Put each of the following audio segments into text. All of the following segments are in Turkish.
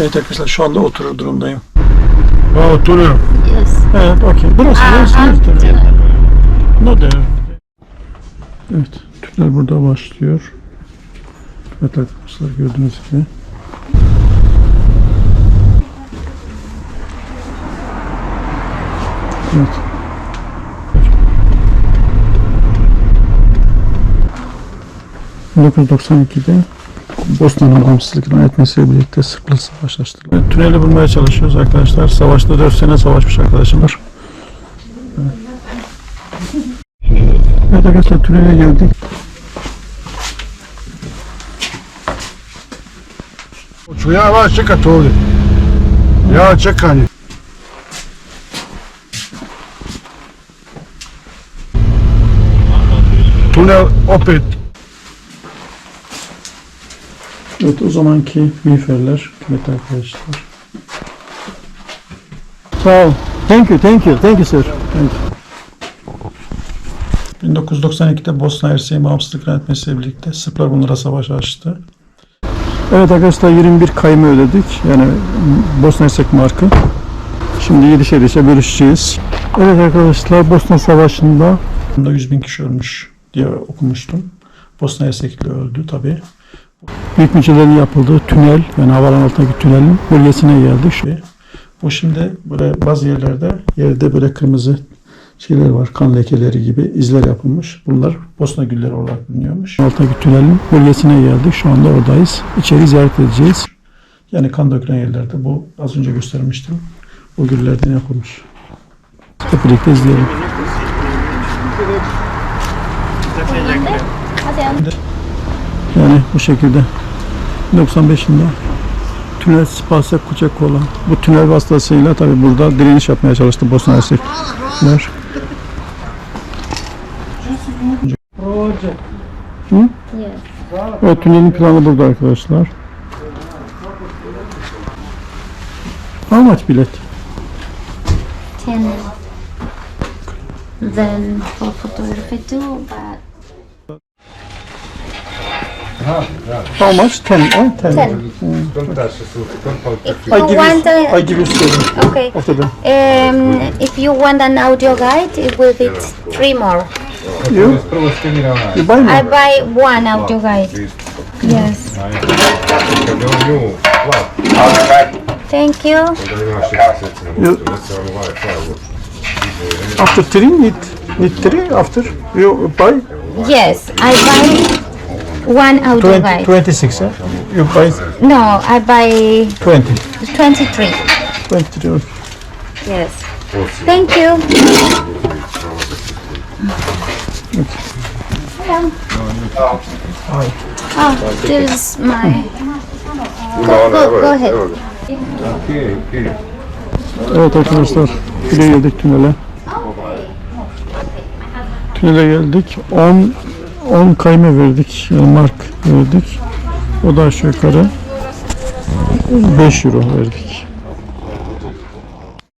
Evet arkadaşlar şu anda oturur durumdayım. Ha oturuyor. Yes. Evet okey. Burası Aha. burası. No there. Evet. Türkler burada başlıyor. Evet arkadaşlar gördüğünüz gibi. Evet. ...1992'de Bosna'nın bağımsızlık ilan etmesiyle birlikte Sırp'la savaşlaştılar. Evet, tüneli bulmaya çalışıyoruz arkadaşlar. Savaşta 4 sene savaşmış arkadaşım var. Evet arkadaşlar tünele geldik. Ja, vas čekat ovdje. Ja čekanje. Tunel Evet o zamanki miğferler. Evet arkadaşlar. Sağ ol. Thank you, thank you, thank you sir. Thank you. 1992'de Bosna Hersek'in bağımsızlık ilan etmesiyle birlikte Sırplar bunlara savaş açtı. Evet arkadaşlar 21 kayımı ödedik. Yani Bosna Hersek markı. Şimdi 7 şerişe bölüşeceğiz. Evet arkadaşlar Bosna Savaşı'nda 100 bin kişi ölmüş diye okumuştum. Bosna Hersekli öldü tabi. Büyük mücadelenin yapıldığı tünel yani havalan altındaki tünelin bölgesine geldik. Şu- Bu şimdi böyle bazı yerlerde yerde böyle kırmızı şeyler var. Kan lekeleri gibi izler yapılmış. Bunlar Bosna gülleri olarak biliniyormuş. Alttaki tünelin bölgesine geldik. Şu anda oradayız. İçeri ziyaret edeceğiz. Yani kan dökülen yerlerde bu az önce göstermiştim. O güllerden yapılmış. Hep birlikte izleyelim. Yani bu şekilde 95 yılında tünel Spasya Kuçakola. Bu tünel vasıtasıyla tabi burada direniş yapmaya çalıştı Bosna Hersekler. Yes. Evet tünelin planı burada arkadaşlar. How much bilet? Ten. Then for photography too, but Ah, yeah. How much? Ten. Oh, ten. Ten. Mm. Don't touch the soup. Don't I oh, give want you, I give you seven. Okay. After that, Um, if you want an audio guide, it will be three more. you You I buy I buy one audio guide. Yes. Thank you. You After three, need need three. After you buy, Yes, I buy one audio 20, guide. 26, eh? You buy No, I buy 20. 23. 23. okay. Yes. Thank you. Hello. Oh, this is my. Go, go, go ahead. Evet arkadaşlar, buraya geldik tünele. Tünele geldik. 10 10 kayme verdik. Yani mark verdik. O da aşağı yukarı 5 euro verdik.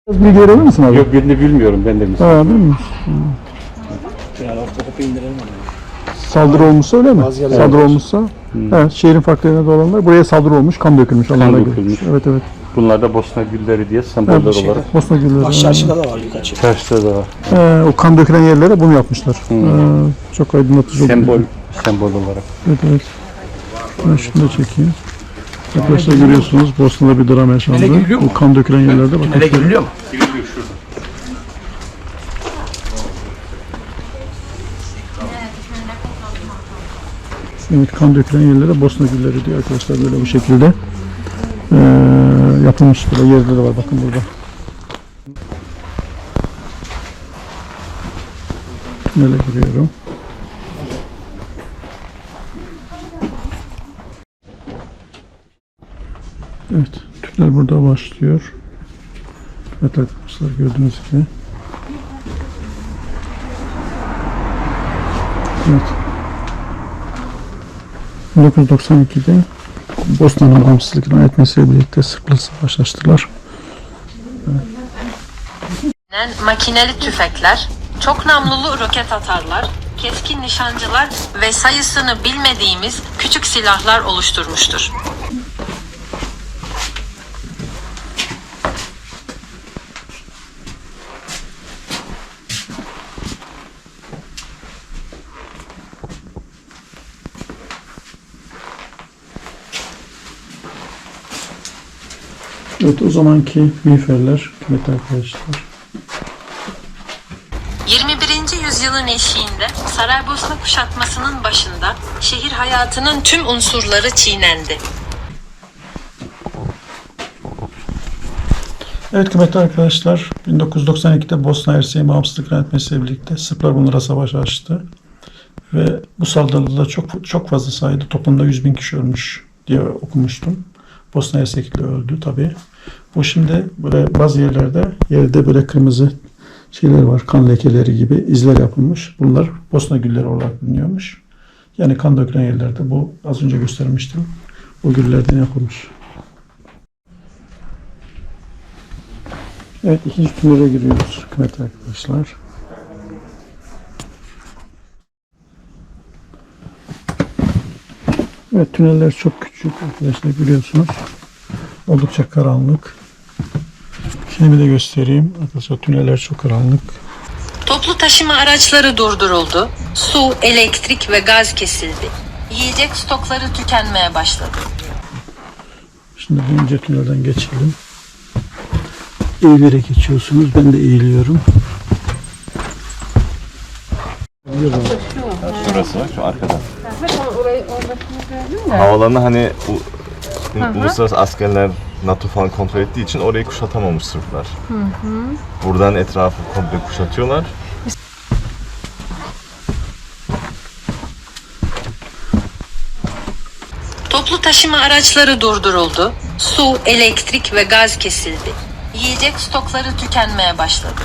Biraz bilgi verebilir misin abi? Yok birini bilmiyorum ben de mi? Ha, değil mi? Saldırı olmuşsa öyle mi? Saldırı olmuşsa. Evet, şehrin farklı yerine dolanlar. Buraya saldırı olmuş, kan dökülmüş. Allah'ına Kan göre. dökülmüş. Evet evet. Bunlar da Bosna gülleri diye semboller olarak Bosna gülleri. Çarşıda da var birkaç. çarşıda da var. Ee, o kan dökülen yerlere bunu yapmışlar. Ee, çok aydınlatıcı oldu. Sembol, sembol olarak. Evet evet. Ben şunu da çekeyim. Arkadaşlar görüyorsunuz Bosna'da bir dram yaşandı. Bu kan dökülen yerlerde bakın. Nereye giriliyor mu? Evet kan dökülen yerlere Bosna gülleri diyor arkadaşlar böyle bu şekilde. Yapılmış böyle yerde de var bakın burada. Tünele giriyorum. Evet, tünel burada başlıyor. Evet arkadaşlar gördüğünüz gibi. Evet. 1992'de Bosna'nın bağımsızlık ilan etmesiyle birlikte Sırp'la savaşlaştılar. makineli tüfekler, çok namlulu roket atarlar, keskin nişancılar ve sayısını bilmediğimiz küçük silahlar oluşturmuştur. Evet o zamanki miğferler kıymetli arkadaşlar. 21. yüzyılın eşiğinde Saraybosna kuşatmasının başında şehir hayatının tüm unsurları çiğnendi. Evet kıymetli arkadaşlar 1992'de Bosna Hersek'in bağımsızlık ilan etmesiyle birlikte Sırplar bunlara savaş açtı. Ve bu saldırıda çok çok fazla sayıda toplumda 100 bin kişi ölmüş diye okumuştum. Bosna Hersekli öldü tabi. Bu şimdi böyle bazı yerlerde yerde böyle kırmızı şeyler var. Kan lekeleri gibi izler yapılmış. Bunlar Bosna gülleri olarak biliniyormuş. Yani kan dökülen yerlerde bu az önce göstermiştim. O güllerden yapılmış. Evet ikinci tünele giriyoruz kıymetli arkadaşlar. Evet tüneller çok küçük arkadaşlar biliyorsunuz. Oldukça karanlık. Şimdi bir de göstereyim. Arkadaşlar tüneller çok karanlık. Toplu taşıma araçları durduruldu. Su, elektrik ve gaz kesildi. Yiyecek stokları tükenmeye başladı. Şimdi bu ince tünelden geçelim. Eğilerek geçiyorsunuz. Ben de eğiliyorum. Şurası şu arkada. Havalarını hani u- uluslararası askerler NATO falan kontrol ettiği için orayı kuşatamamış Sırplar. Buradan etrafı komple kuşatıyorlar. Toplu taşıma araçları durduruldu. Su, elektrik ve gaz kesildi. Yiyecek stokları tükenmeye başladı.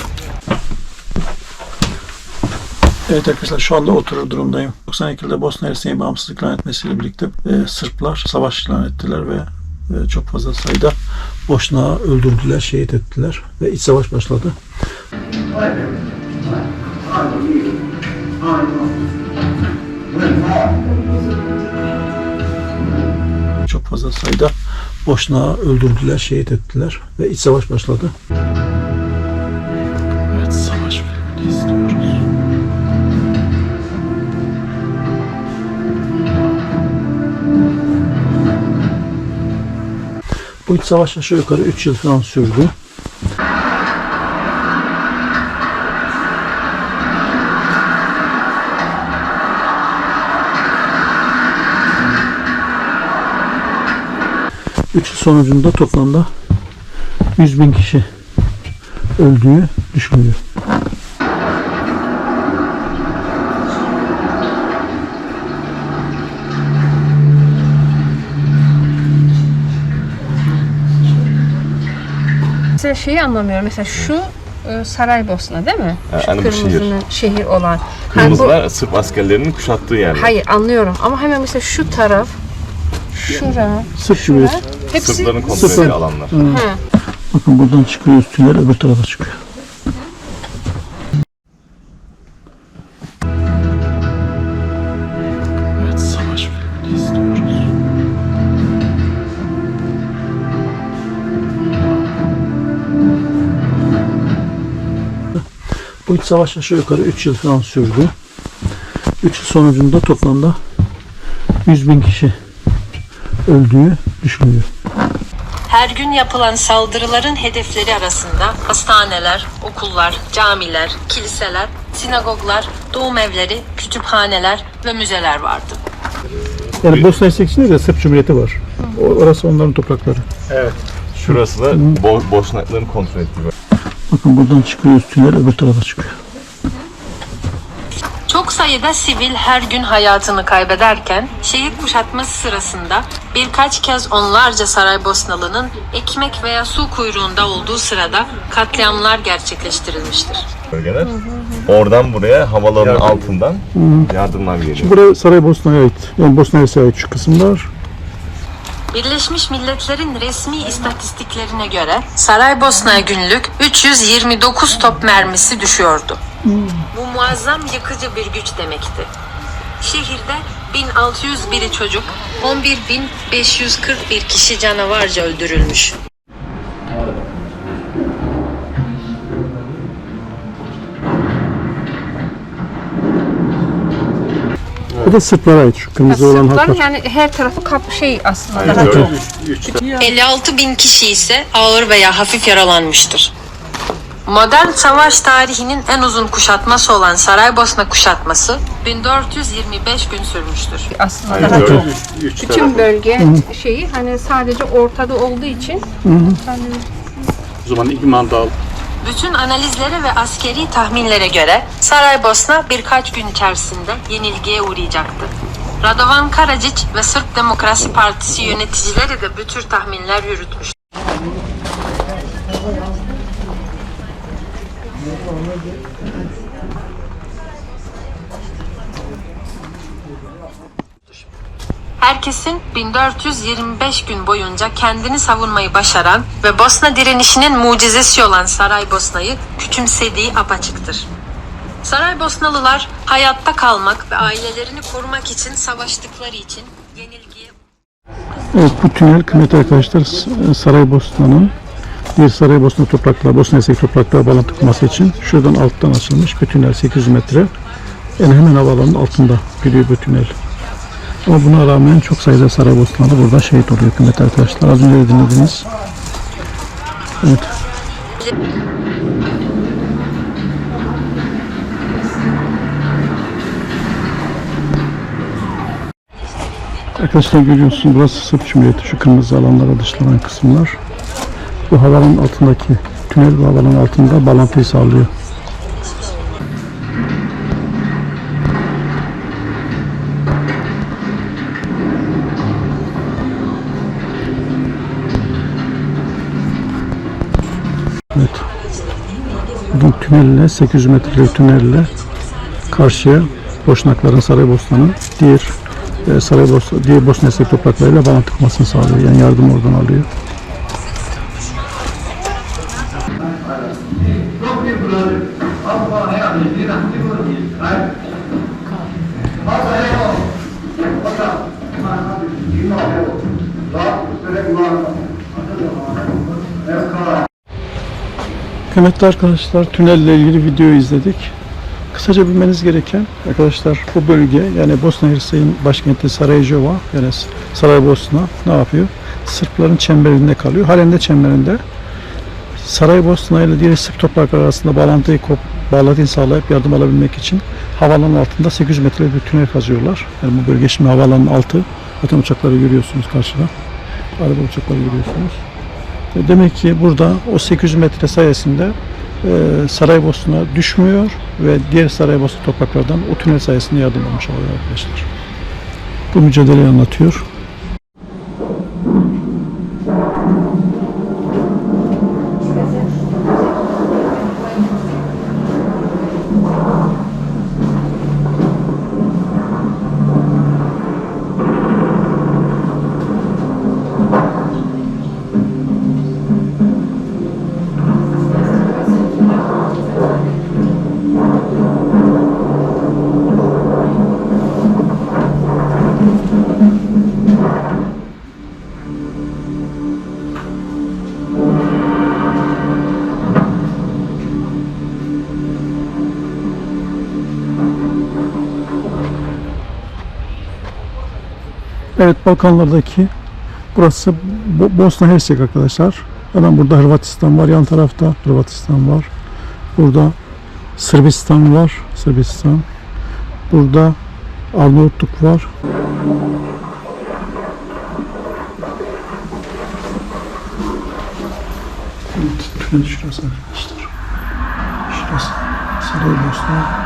Evet arkadaşlar şu anda oturur durumdayım. 92'de Bosna Hersek'in bağımsızlık ilan etmesiyle birlikte e, Sırplar savaş ilan ettiler ve e, çok fazla sayıda Boşnağı öldürdüler, şehit ettiler ve iç savaş başladı. Çok fazla sayıda Boşnağı öldürdüler, şehit ettiler ve iç savaş başladı. Bu iç savaş aşağı yukarı 3 yıl falan sürdü. Üç yıl sonucunda toplamda 100 bin kişi öldüğü düşünülüyor. Şeyi anlamıyorum. Mesela şu e, Saraybosna değil mi? Ha, Şu yani bu şehir. kırmızının şehir olan. Ha, bu- Kırmızılar Sırp askerlerinin kuşattığı yerler. hayır anlıyorum ama hemen mesela şu taraf şura, Sırp şura Cumhuriyeti. hepsi Sırpların kontrol Sırplar. ettiği alanlar. Ha. Bakın buradan çıkıyoruz tünel öbür tarafa çıkıyor. Bu iç savaş aşağı yukarı 3 yıl falan sürdü. 3 yıl sonucunda toplamda 100 bin kişi öldüğü düşünülüyor. Her gün yapılan saldırıların hedefleri arasında hastaneler, okullar, camiler, kiliseler, sinagoglar, doğum evleri, kütüphaneler ve müzeler vardı. Yani Bosna Hersek içinde de Sırp Cumhuriyeti var. O- Orası onların toprakları. Şurası da Bo- Boşnakların kontrol ettiği. Bakın buradan çıkıyoruz tünel öbür tarafa çıkıyor. Çok sayıda sivil her gün hayatını kaybederken şehir kuşatması sırasında birkaç kez onlarca Saraybosnalı'nın ekmek veya su kuyruğunda olduğu sırada katliamlar gerçekleştirilmiştir. bölgeler. Oradan buraya havaların altından yardımlar geliyor. Buraya Saraybosna'ya ait. Yani Bosna Hersek'e ait şu kısımlar. Birleşmiş Milletler'in resmi istatistiklerine göre Saraybosna'ya günlük 329 top mermisi düşüyordu. Bu muazzam yıkıcı bir güç demekti. Şehirde 1601 çocuk, 11.541 kişi canavarca öldürülmüş. Bu da Sırplara ait şu kırmızı olan hatlar. yani her tarafı kap şey aslında. Aynen daha öyle. çok. 56 bin kişi ise ağır veya hafif yaralanmıştır. Modern savaş tarihinin en uzun kuşatması olan Saraybosna kuşatması 1425 gün sürmüştür. Aslında Aynen daha öyle. çok. Bütün bölge şeyi hani sadece ortada olduğu için hani O zaman İman Dağı Bütün analizlere ve askeri tahminlere göre Saraybosna birkaç gün içerisinde yenilgiye uğrayacaktı. Radovan Karadzic ve Sırp Demokrasi Partisi yöneticileri de bu tür tahminler yürütmüş. Herkesin 1425 gün boyunca kendini savunmayı başaran ve Bosna direnişinin mucizesi olan Saraybosna'yı küçümsediği apaçıktır. Saraybosnalılar hayatta kalmak ve ailelerini korumak için savaştıkları için yenilgiye Evet bu tünel kıymetli arkadaşlar Saraybosna'nın bir Saraybosna topraklar, Bosna Hersek topraklar bağlantı kurması için şuradan alttan açılmış bir tünel 800 metre. Yani hemen havaalanının altında gidiyor bu tünel. Ama buna rağmen çok sayıda Saraybosnalı burada şehit oluyor kıymetli arkadaşlar. Az önce dinlediniz. Evet. Arkadaşlar görüyorsunuz burası Sırp Cumhuriyeti. Şu kırmızı alanlara dışlanan kısımlar. Bu havanın altındaki tünel bu havanın altında bağlantıyı sağlıyor. Tünelle 800 metrelik tünelle karşıya Boşnakların Saraybosna'nın diğer e, Saraybosna, diğer Bosna Hersek topraklarıyla bağlantı kurmasını sağlıyor. Yani yardım oradan alıyor. Kıymetli arkadaşlar tünelle ilgili video izledik. Kısaca bilmeniz gereken arkadaşlar bu bölge yani Bosna Hersek'in başkenti Sarajevo yani Saraybosna ne yapıyor? Sırpların çemberinde kalıyor. Halen de çemberinde. Saraybosna ile diğer Sırp toprakları arasında bağlantıyı kop, bağlantıyı sağlayıp yardım alabilmek için havaalanının altında 800 metre bir tünel kazıyorlar. Yani bu bölge şimdi havaalanının altı. Zaten uçakları görüyorsunuz karşıda. Araba uçakları görüyorsunuz. E, Demek ki burada o 800 metre sayesinde e, Saraybosna düşmüyor ve diğer Saraybosna topraklardan o tünel sayesinde yardım almış oluyor arkadaşlar. Bu mücadeleyi anlatıyor. Evet Balkanlardaki burası Bo- Bosna Hersek arkadaşlar. Hemen burada Hırvatistan var. Yan tarafta Hırvatistan var. Burada Sırbistan var. Sırbistan. Burada Arnavutluk var. Şurası arkadaşlar. Şurası Saraybosna.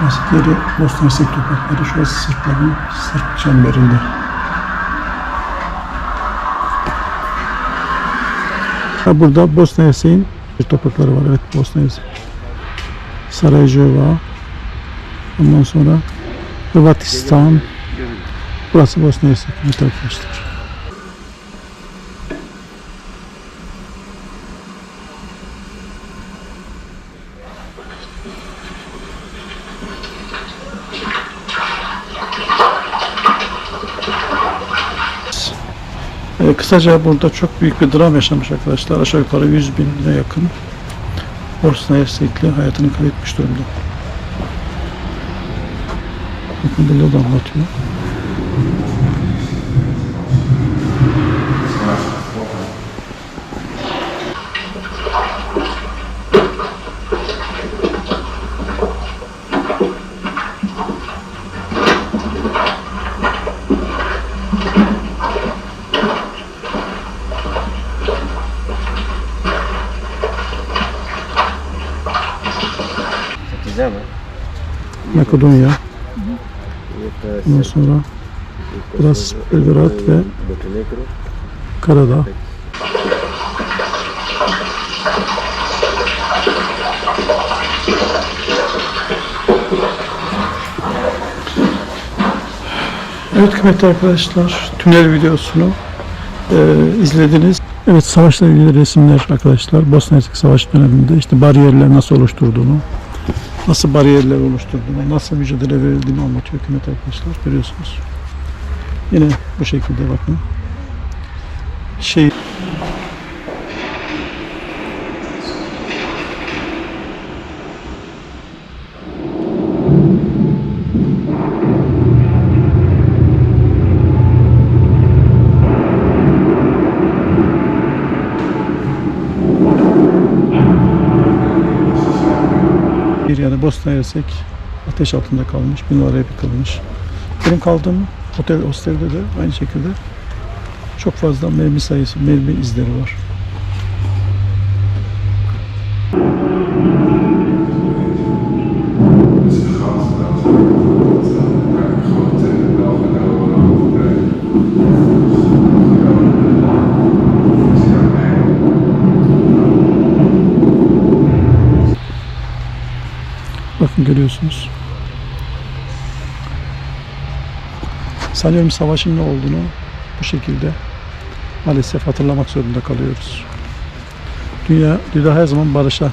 Şurası geri Bosna Hersek toprakları. Şurası Sırpların Sırp çemberinde. Ha, burada Bosna Hersek'in toprakları var. Evet Bosna Hersek. Sarajevo. Ondan sonra Hırvatistan. Burası Bosna Hersek. Evet arkadaşlar. Ee, kısaca burada çok büyük bir dram yaşamış arkadaşlar. Aşağı yukarı 100 bine yakın Bosna Hersekli hayatını kaybetmiş durumda. Bakın burada da anlatıyor. Makedonya. Ondan sonra burası Belgrad ve Karadağ. Evet kıymetli arkadaşlar, tünel videosunu e, izlediniz. Evet savaşla ilgili resimler arkadaşlar. Bosna Hersek Savaşı döneminde işte bariyerler nasıl oluşturduğunu, nasıl bariyerler oluşturduğunu, nasıl mücadele verildiğini anlatıyor kıymetli arkadaşlar. Görüyorsunuz. Yine bu şekilde bakın. Şey bir yani Bosna Hersek ateş altında kalmış, binalar yıkılmış. Benim kaldığım otel hostelde de aynı şekilde çok fazla mermi sayısı, mermi izleri var. Görüyorsunuz. Sanıyorum savaşın ne olduğunu bu şekilde maalesef hatırlamak zorunda kalıyoruz. Dünya, dünya her zaman barışa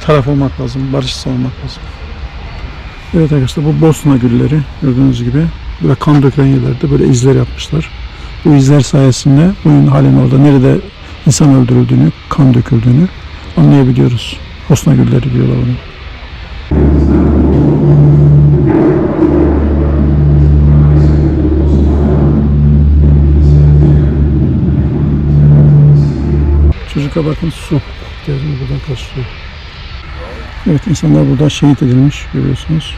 taraf olmak lazım, barış savunmak lazım. Evet arkadaşlar bu Bosna gülleri gördüğünüz gibi böyle kan dökülen yerlerde böyle izler yapmışlar. Bu izler sayesinde bugün halen orada nerede insan öldürüldüğünü, kan döküldüğünü anlayabiliyoruz. Bosna gülleri diyorlar bunu. Çocuk'a bakın su. İhtiyacını buradan karşılıyor. Evet insanlar burada şehit edilmiş görüyorsunuz.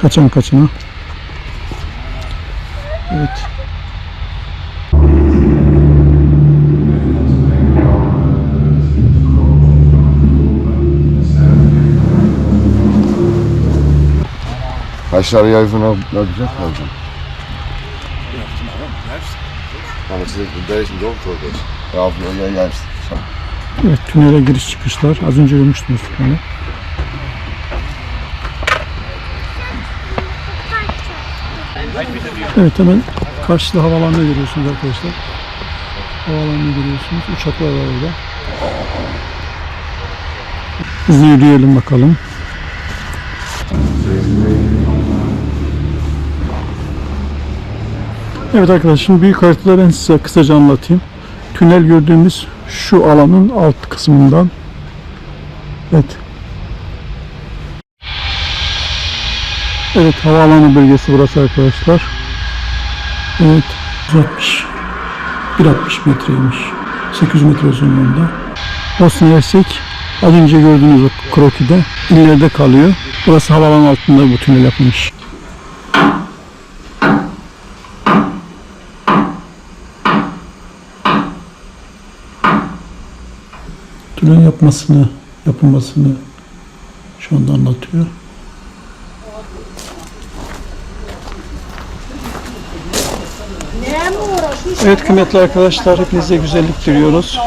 Kaçan kaçına. Evet. Aşağıya even naar de lopen. Ja, maar ze deze dorp dus. Ja, of, ja, juist. Zo. Evet tünele giriş çıkışlar. Az önce görmüştünüz tüneli. Evet hemen karşıda havalanını görüyorsunuz arkadaşlar. Havalanını görüyorsunuz. Uçaklar var orada. Hızlı yürüyelim bakalım. Evet arkadaşlar şimdi büyük haritaları ben size kısaca anlatayım. Tünel gördüğümüz şu alanın alt kısmından Evet. Evet havaalanı bölgesi burası arkadaşlar. Evet 160 160 metreymiş. 800 metre uzunluğunda. Bosna Hersek az önce gördüğünüz o krokide ileride kalıyor. Burası havaalanı altında bu tünel yapılmış. Tünel yapmasını, yapılmasını şu anda anlatıyor. Evet kıymetli arkadaşlar hepinize güzellik diliyoruz.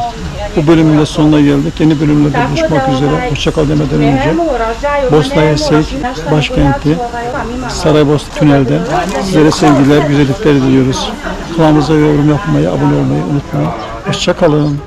Bu bölümün de sonuna geldik. Yeni bölümlerde buluşmak üzere. Hoşçakal demeden önce Bosna Hersek başkenti Saraybosna Tünel'den sizlere sevgiler, güzellikler diliyoruz. Kanalımıza yorum yapmayı, abone olmayı unutmayın. Hoşçakalın.